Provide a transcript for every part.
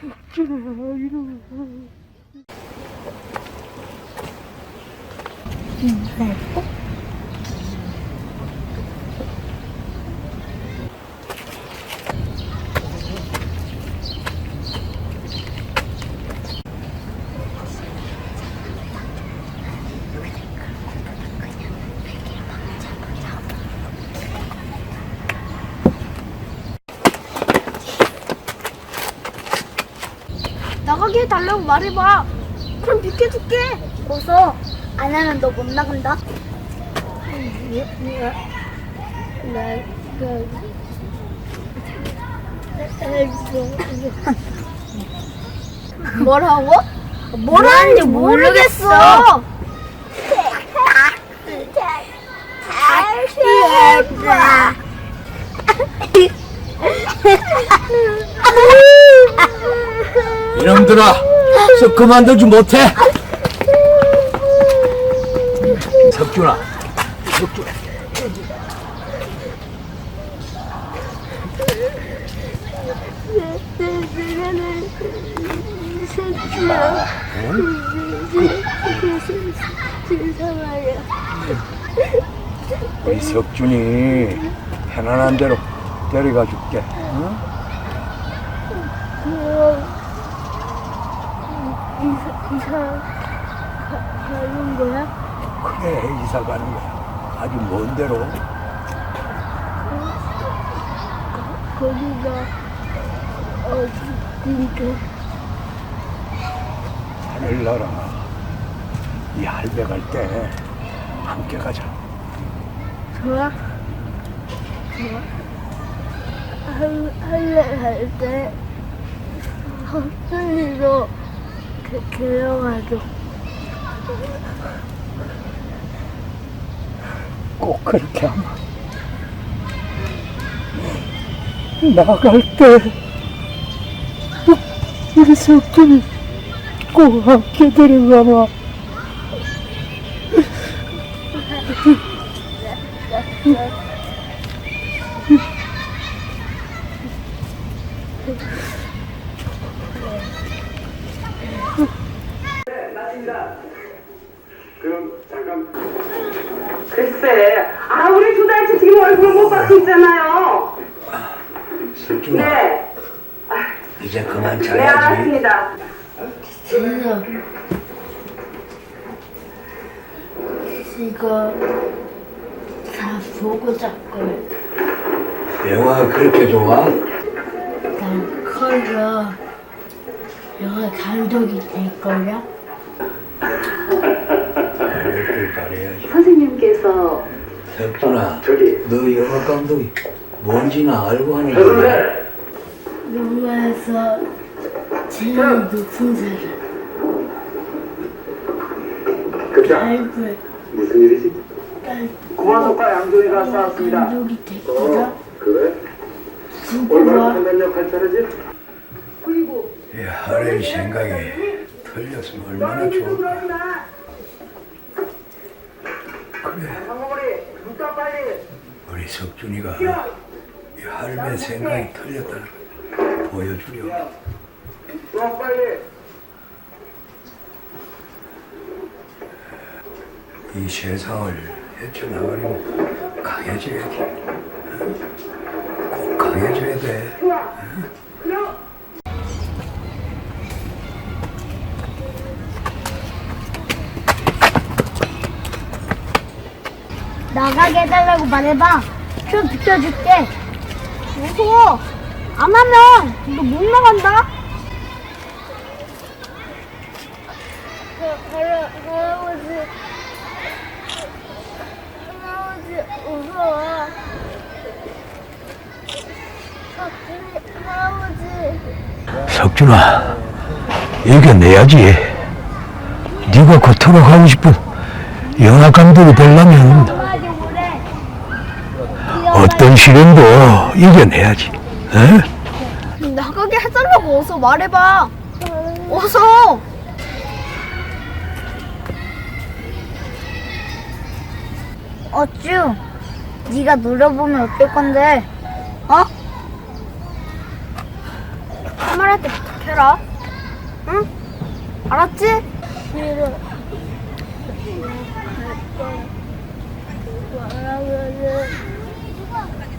이리 와. 나가게 해달라고 말해봐. 그럼 비켜줄게. 어서. 안 하면 너 못 나간다. 뭐라고? 뭐라는지 모르겠어. 해봐. 이놈들아, 저 그만두지 못해. 석준아, 석준. 우리 석준이 편안한 대로 데려가 줄게. 응? 이사 가는 거야? 그래, 이사 가는 거야. 아주 먼 데로. 거기가 어딘데? 하늘나라. 이 할배 갈 때 함께 가자. 좋아? 좋아? 할, 할래 할 때 헛소리로 데려가줘. 꼭 그렇게 하마. 나갈 때 우리 석준이 꼭 함께 데려가 마. 글쎄, 아 우리 두 달째 지금 얼굴 못 받고 있잖아요. 석준아, 네, 이제 그만 네 자야지. 알았습니다. 진짜 이거 다 보고 잘 걸. 영화가 그렇게 좋아? 난 커서 영화 감독이 될 거야. 그럴 바래야지. 선생님께서 석준아, 너 영화 감독이 뭔지나 알고 하는 거야? 영화에서 제일 높은 사람. 얼굴 무슨 일이지? 딸 고만석과 양조이가 싸웠습니다. 감독이 될 거야. 그래? 진짜 얼마나 와. 판단력 관찰하지? 이 하늘 생각이 틀렸으면 얼마나 좋을까. 그래. 우리 석준이가 이 할배 생각이 틀렸다는 걸 보여주려. 또 빨리. 이 세상을 헤쳐나가려면 강해져야지. 응? 꼭 강해져야 돼. 나가게 해달라고 말해봐. 좀 비켜줄게. 무서워. 안 하면 너 못 나간다. 할, 할아버지. 할아버지, 무서워. 할아버지. 석준아, 이겨내야지. 네가 그토록 하고 싶은 영화 감독이 되려면. 어떤 시련도 이겨내야지. 응? 나가게 해달라고 어서 말해봐. 어서. 어쭈, 네가 노려보면 어떨 건데? 어? 엄마한테 부탁해라. 응? 알았지? 싫어. 말하면은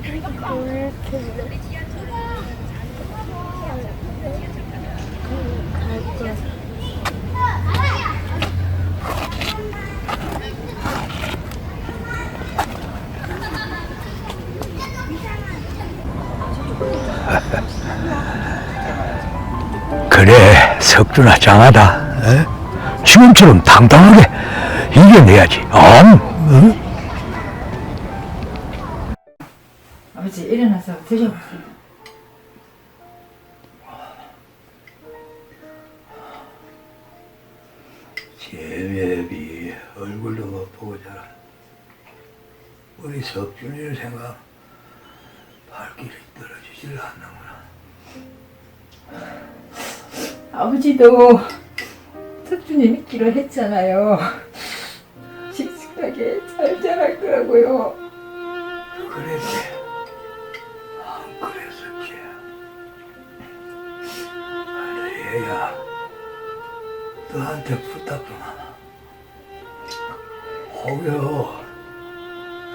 놀릴 텐데. 갈 거야. 그래 석준아 장하다 어? 지금처럼 당당하게 이겨내야지 어? 어? 아버지 일어나서 드셔보세요. 제맵이 얼굴도 못 보고 자라 우리 석준이를 생각 발길이 떨어지질 않는구나 아버지도 석준이 믿기로 했잖아요. 씩씩하게 잘 자랄 거라고요. 그랬지 얘야 너한테 부탁 좀 하나. 혹여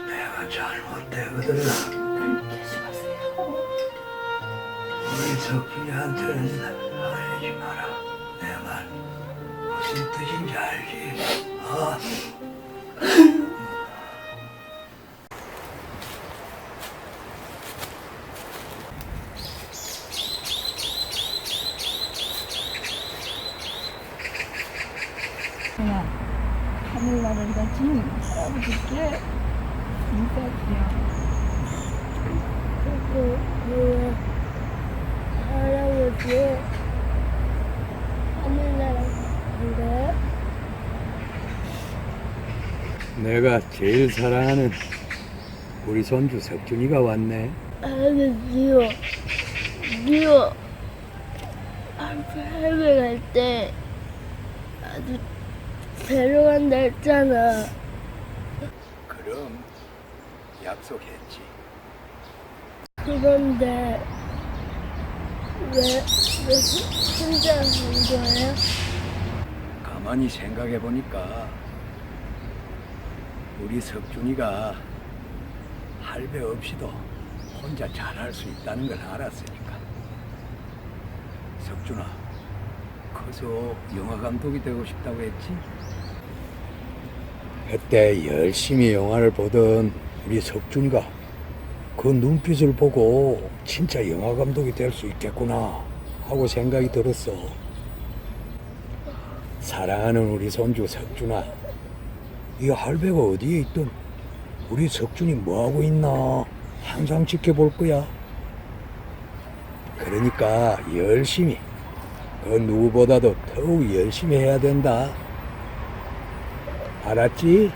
내가 잘못되거든. 우리 석준이한테는 알리지 마라. 내 말 무슨 뜻인지 알지 할아버지 하늘나라 간대. 내가 제일 사랑하는 우리 손주 석준이가 왔네. 할배 미워. 미워. 할배 할배 갈때 나도 데려간다 했잖아. 그럼 약속했지. 그런데 왜, 왜 혼자 간 거예요? 가만히 생각해 보니까 우리 석준이가 할배 없이도 혼자 잘할 수 있다는 걸 알았으니까. 석준아, 커서 영화 감독이 되고 싶다고 했지? 그때 열심히 영화를 보던 우리 석준이가 그 눈빛을 보고 진짜 영화 감독이 될 수 있겠구나 하고 생각이 들었어. 사랑하는 우리 손주 석준아, 이 할배가 어디에 있든 우리 석준이 뭐 하고 있나 항상 지켜볼 거야. 그러니까 열심히, 그 누구보다도 더욱 열심히 해야 된다. 알았지?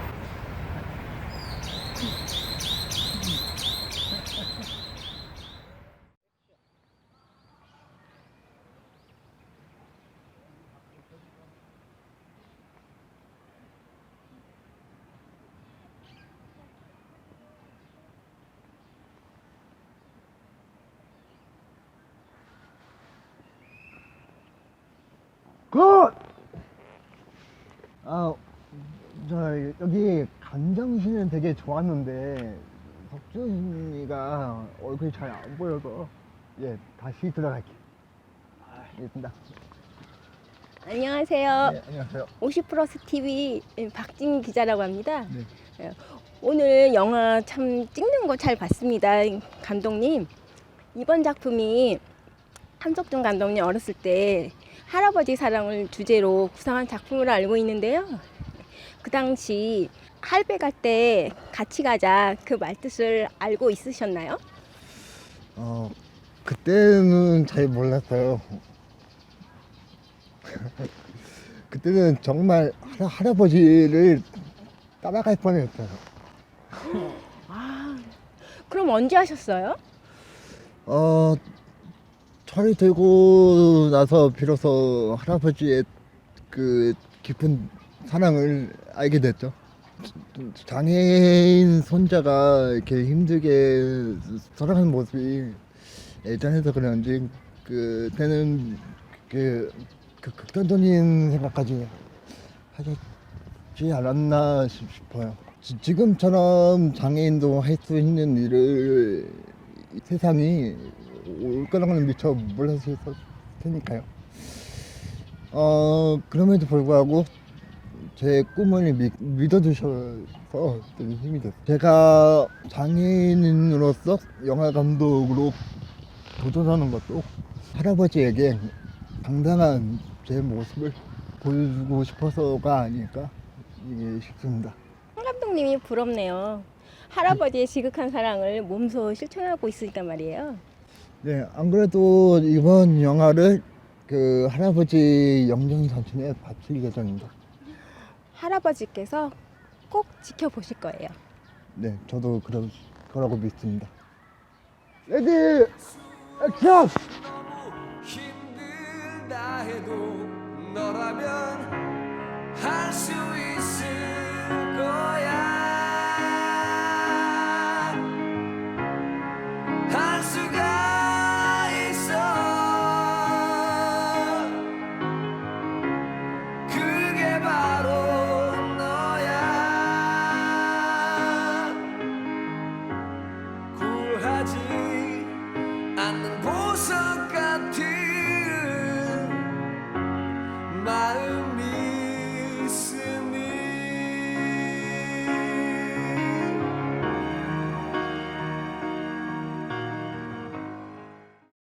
굿! 아, 저 여기 간장씨는 되게 좋았는데 석준이가 얼굴이 잘 안 보여서 예 다시 들어갈게. 알겠습니다. 안녕하세요. 네, 안녕하세요. 50 플러스 TV 박진 기자라고 합니다. 네. 예, 오늘 영화 참 찍는 거 잘 봤습니다. 감독님. 이번 작품이 함석준 감독님 어렸을 때 할아버지 사랑을 주제로 구상한 작품으로 알고 있는데요. 그 당시 할배 갈 때 같이 가자 그 말뜻을 알고 있으셨나요? 어 그때는 잘 몰랐어요. 그때는 정말 할아, 할아버지를 따라갈 뻔했어요. 아, 그럼 언제 하셨어요? 어, 철이 들고 나서 비로소 할아버지의 그 깊은 사랑을 알게 됐죠. 장애인 손자가 이렇게 힘들게 살아가는 모습이 예전에서 그런지 그 때는 그, 그 극단적인 생각까지 하지 않았나 싶- 싶어요. 지- 지금처럼 장애인도 할 수 있는 일을 이 세상이 올 거라고는 미처 몰랐을 테니까요. 어 그럼에도 불구하고 제 꿈을 믿, 믿어주셔서 되게 힘이 됐어요. 제가 장애인으로서 영화 감독으로 도전하는 것도 할아버지에게 당당한 제 모습을 보여주고 싶어서가 아닐까 예, 싶습니다. 황 감독님이 부럽네요. 할아버지의 지극한 사랑을 몸소 실천하고 있으니까 말이에요. 네, 안 그래도 이번 영화를 그 할아버지 영정사진에 바칠 예정입니다. 할아버지께서 꼭 지켜보실 거예요. 네, 저도 그럴 거라고 믿습니다. 레디 액션! 힘들다 해도 너라면 할 수 있을